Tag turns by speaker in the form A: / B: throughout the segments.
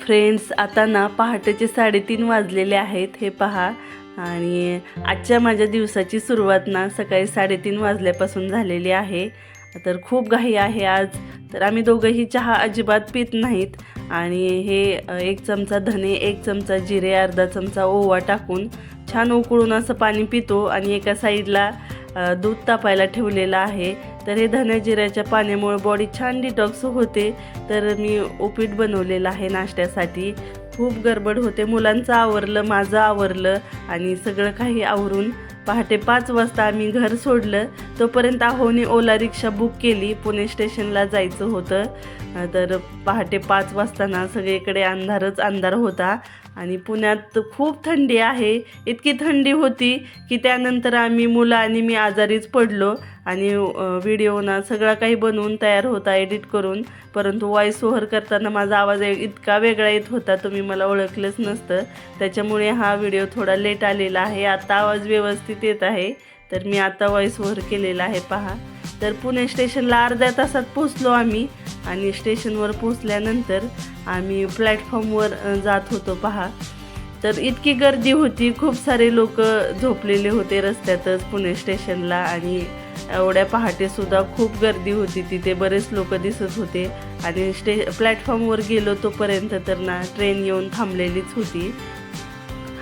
A: Friends आता ना पहाटेचे साडेतीन वाजलेले आहेत हे पहा. आणि आजच्या माझ्या दिवसाची सुरुवात ना सकाळी साडेतीन वाजल्यापासून झालेली आहे. तर खूप घाई आहे आज. तर आम्ही दोघंही चहा अजिबात पित नाहीत. आणि हे एक चमचा धने एक चमचा जिरे अर्धा चमचा ओवा टाकून छान उकळून असं पाणी पितो. आणि एका साईडला दूध तापायला ठेवलेलं आहे. तर हे धनजिऱ्याच्या पाण्यामुळं पाण्यामुळे बॉडी छान डिटॉक्स होते. तर मी उपीट बनवलेलं आहे नाश्त्यासाठी. खूप गडबड होते. मुलांचं आवरलं माझं आवरलं आणि सगळं काही आवरून पहाटे पाच वाजता आम्ही घर सोडलं. तोपर्यंत आहोने ओला रिक्षा बुक केली. पुणे स्टेशनला जायचं होतं. तर पहाटे पाच वाजताना सगळीकडे अंधारच अंधार होता. आणि पुण्यात खूप थंडी आहे. इतकी थंडी होती की त्यानंतर आम्ही मुलं आणि मी आजारीच पडलो आणि व्हिडिओना सगळं सगळा काही बनवून तयार होता एडिट करून. परंतु वॉईस ओव्हर करताना माझा आवाज इतका वेगळा येत होता तुम्ही मला ओळखलंच नसतं. त्याच्यामुळे हा व्हिडिओ थोडा लेट आलेला आहे. आता आवाज व्यवस्थित येत आहे. तर मी आता व्हॉईस ओव्हर केलेला आहे. पहा. तर पुणे स्टेशनला अर्ध्या तासात पोचलो आम्ही आणि स्टेशनवर पोचल्यानंतर आम्ही प्लॅटफॉर्मवर जात होतो पहा. तर इतकी गर्दी होती खूप सारे लोक झोपलेले होते रस्त्यातच पुणे स्टेशनला आणि एवढ्या पहाटेसुद्धा खूप गर्दी होती. तिथे बरेच लोक दिसत होते आणि स्टे प्लॅटफॉर्मवर गेलो तोपर्यंत तर ना ट्रेन येऊन थांबलेलीच होती.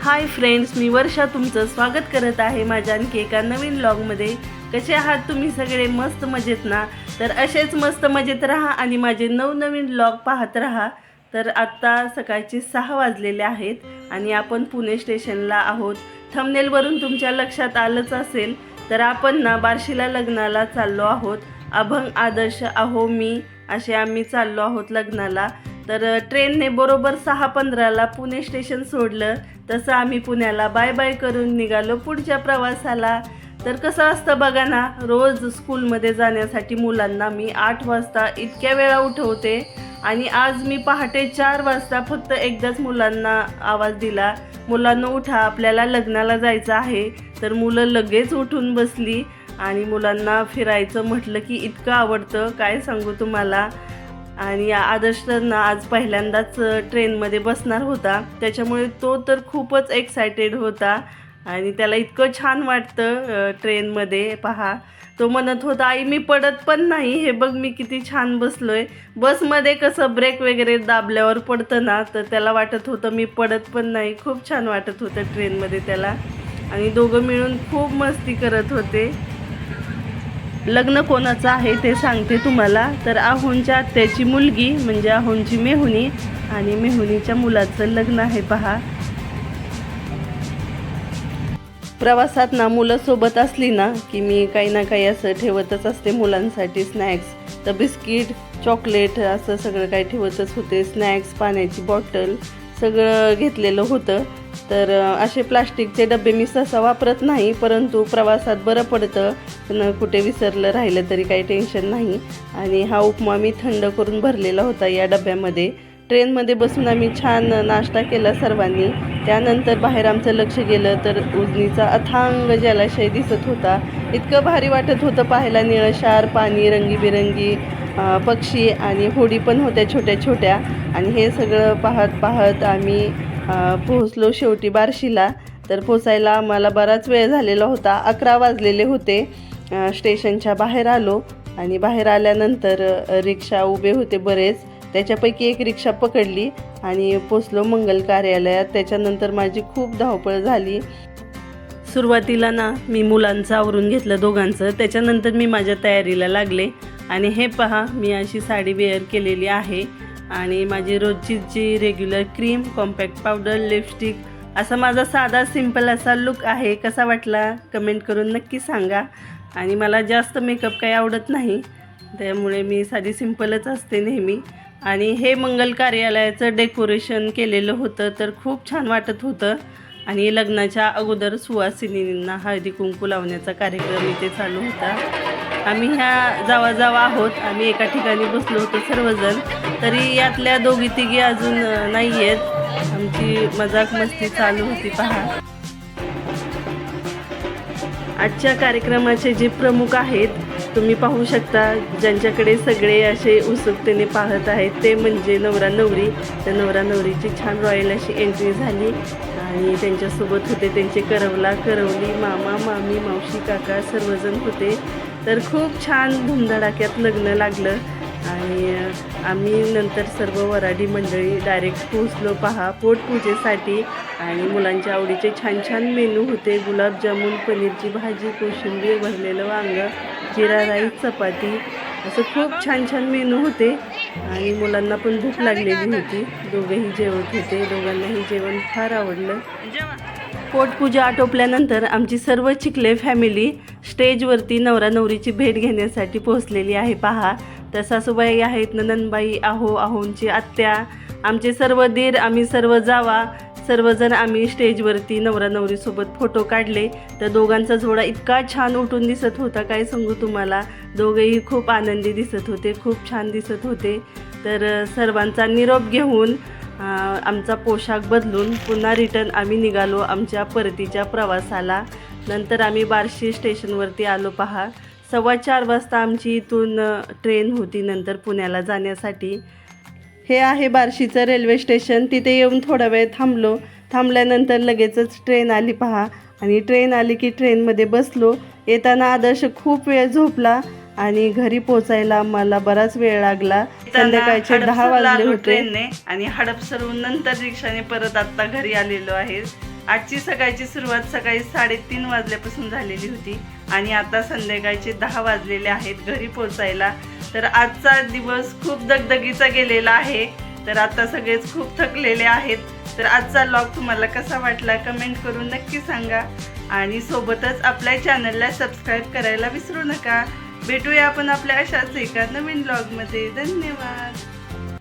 A: हाय फ्रेंड्स मी वर्षा तुमचं स्वागत करत आहे माझ्या आणखी एका नवीन ब्लॉगमध्ये कसे आहात तुम्ही सगळे? मस्त मजेत ना? तर असेच मस्त मजेत राहा आणि माझे नवनवीन ब्लॉग पाहत राहा. तर आत्ता सकाळचे सहा वाजलेले आहेत आणि आपण पुणे स्टेशनला आहोत. थंबनेलवरून तुमच्या लक्षात आलंच असेल तर आपण ना बार्शीला लग्नाला चाललो आहोत. अभंग आदर्श आहो मी असे आम्ही चाललो आहोत लग्नाला. तर ट्रेनने बरोबर सहा पंधराला पुणे स्टेशन सोडलं. तसं आम्ही पुण्याला बाय बाय करून निघालो पुढच्या प्रवासाला. तर कसं असतं बघा ना रोज स्कूलमध्ये जाण्यासाठी मुलांना मी आठ वाजता इतक्या वेळा उठवते आणि आज मी पहाटे चार वाजता फक्त एकदाच मुलांना आवाज दिला मुलांना उठा आपल्याला लग्नाला जायचं आहे. तर मुलं लगेच उठून बसली आणि मुलांना फिरायचं म्हटलं की इतकं आवडतं काय सांगू तुम्हाला? आणि आदर्श ना आज पहिल्यांदाच ट्रेनमध्ये बसणार होता. त्याच्यामुळे तो तर खूपच एक्सायटेड होता. आणि त्याला इतकं छान वाटतं ट्रेनमध्ये पहा. तो म्हणत होता आई मी पडत पण नाही. हे बघ मी किती छान बसलो आहे बसमध्ये कसं ब्रेक वगैरे दाबल्यावर पडतं ना तर त्याला वाटत होतं मी पडत पण नाही. खूप छान वाटत होतं ट्रेनमध्ये त्याला. आणि दोघं मिळून खूप मस्ती करत होते. लग्न कोणाचं आहे ते सांगते तुम्हाला. तर आहोंच्या आत्याची मुलगी म्हणजे आहोंची मेहुणी आणि मेहुणीच्या मुलाचं लग्न आहे पहा. प्रवासात ना मुलं सोबत असली ना की मी काही ना काही असं ठेवतच असते मुलांसाठी स्नॅक्स तर बिस्किट चॉकलेट असं सगळं काही ठेवतच होते. स्नॅक्स पाण्याची बॉटल सगळं घेतलेलं होतं. तर असे प्लास्टिकचे डबे मी सहसा वापरत नाही परंतु प्रवासात बरं पडतं. न कुठे विसरलं राहिलं तरी काही टेन्शन नाही. आणि हा उपमा मी थंड करून भरलेला होता या डब्यामध्ये. ट्रेनमध्ये बसून आम्ही छान नाश्ता केला सर्वांनी. त्यानंतर बाहेर आमचं लक्ष गेलं तर उजनीचा अथांग जलाशय दिसत होता. इतकं भारी वाटत होतं पाहायला. निळशार पाणी रंगीबिरंगी पक्षी आणि होडी पण होत्या छोट्या छोट्या. आणि हे सगळं पाहत पाहत आम्ही पोहोचलो शेवटी बार्शीला. तर पोचायला आम्हाला बराच वेळ झालेला होता. अकरा वाजलेले होते. स्टेशनच्या बाहेर आलो आणि बाहेर आल्यानंतर रिक्षा उभे होते बरेच. त्याच्यापैकी एक रिक्षा पकडली आणि पोचलो मंगल कार्यालयात. त्याच्यानंतर माझी खूप धावपळ झाली. सुरुवातीला ना मी मुलांचं आवरून घेतलं दोघांचं. त्याच्यानंतर मी माझ्या तयारीला लागले. आणि हे पहा मी अशी साडी वेअर केलेली आहे. आणि माझी रोजची जी regular cream compact powder lipstick असा माझा साधा सिंपल असा लुक आहे. कसा वाटला? कमेंट करून नक्की सांगा. आणि मला जास्त मेकअप काही आवडत नाही. त्यामुळे मी साधी सिंपलच असते नेहमी. आणि हे मंगल कार्यालयाचं डेकोरेशन केलेलं होतं तर खूप छान वाटत होतं. आणि लग्नाच्या अगोदर सुवासिनींना हळदी कुंकू लावण्याचा कार्यक्रम इथे चालू होता. आम्ही ह्या जावाजावा आहोत. आम्ही एका ठिकाणी बसलो होतो सर्वजण. तरी यातल्या दोघी तिघी अजून नाही आहेत आमची मजाक मस्ती चालू होती पहा. आजच्या कार्यक्रमाचे जे प्रमुख आहेत तुम्ही पाहू शकता ज्यांच्याकडे सगळे असे उत्सुकतेने पाहत आहेत ते म्हणजे नवरा नवरी. त्या नवरा नवरीची छान रॉयल अशी एंट्री झाली आणि त्यांच्यासोबत होते त्यांचे करवला करवली मामा मामी मावशी काका सर्वजण होते. तर खूप छान धुमधडाक्यात लग्न लागलं आणि आम्ही नंतर सर्व वराडी मंडळी डायरेक्ट पोहोचलो पहा पोटपूजेसाठी आणि मुलांच्या आवडीचे छान छान मेनू होते. गुलाबजामुन पनीरची भाजी कोशिंबीर भरलेलं वांगं. जिरा राईस चपाती असं खूप छान छान मेनू होते. आणि मुलांना पण भूक लागलेली होती. दोघेही जेवत होते. दोघांनाही जेवण फार आवडलं. पोटपूजा आटोपल्यानंतर आमची सर्व चिखले फॅमिली स्टेजवरती नवरा नवरीची भेट घेण्यासाठी पोहोचलेली आहे. पहा तर सासूबाई आहेत ननंदबाई आहो आहोंची आत्या. आमचे सर्व दीर आम्ही सर्व जावा. सर्वजण आम्ही स्टेजवरती नवरा नवरीसोबत फोटो काढले. तर दोघांचा जोडा इतका छान उठून दिसत होता काय सांगू तुम्हाला? दोघेही खूप आनंदी दिसत होते खूप छान दिसत होते. तर सर्वांचा निरोप घेऊन आमचा पोशाख बदलून पुन्हा रिटर्न आम्ही निघालो आमच्या परतीच्या प्रवासाला. नंतर आम्ही बार्शी स्टेशनवरती आलो पहा. सव्वा चार वाजता आमची इथून ट्रेन होती नंतर पुण्याला जाण्यासाठी. हे आहे बार्शीचं रेल्वे स्टेशन. तिथे येऊन थोडा वेळ थांबलो. थांबल्यानंतर लगेचच ट्रेन आली पहा. आणि ट्रेन आली की ट्रेनमध्ये बसलो. येताना आदर्श खूप वेळ झोपला आणि घरी पोचायला मला बराच वेळ लागला. संध्याकाळचे दहा वाजले होते. ट्रेनने आणि हडपसरहून नंतर रिक्षाने परत आता घरी आलेलो आहे. आजची सकाळची सुरुवात सकाळी साडेतीन वाजल्यापासून झालेली होती आणि आता संध्याकाळचे दहा वाजलेले आहेत घरी पोचायला तर आजचा दिवस खूप दगदगीचा गेलेला आहे. तर आता सगळेच खूप थकलेले आहेत. तर आजचा लॉग तुम्हाला कसा वाटला कमेंट करून नक्की सांगा. आणि सोबतच आपल्या चॅनलला सबस्क्राईब करायला विसरू नका. भेटूया आपण आपल्या अशाच एका नवीन ब्लॉगमध्ये धन्यवाद.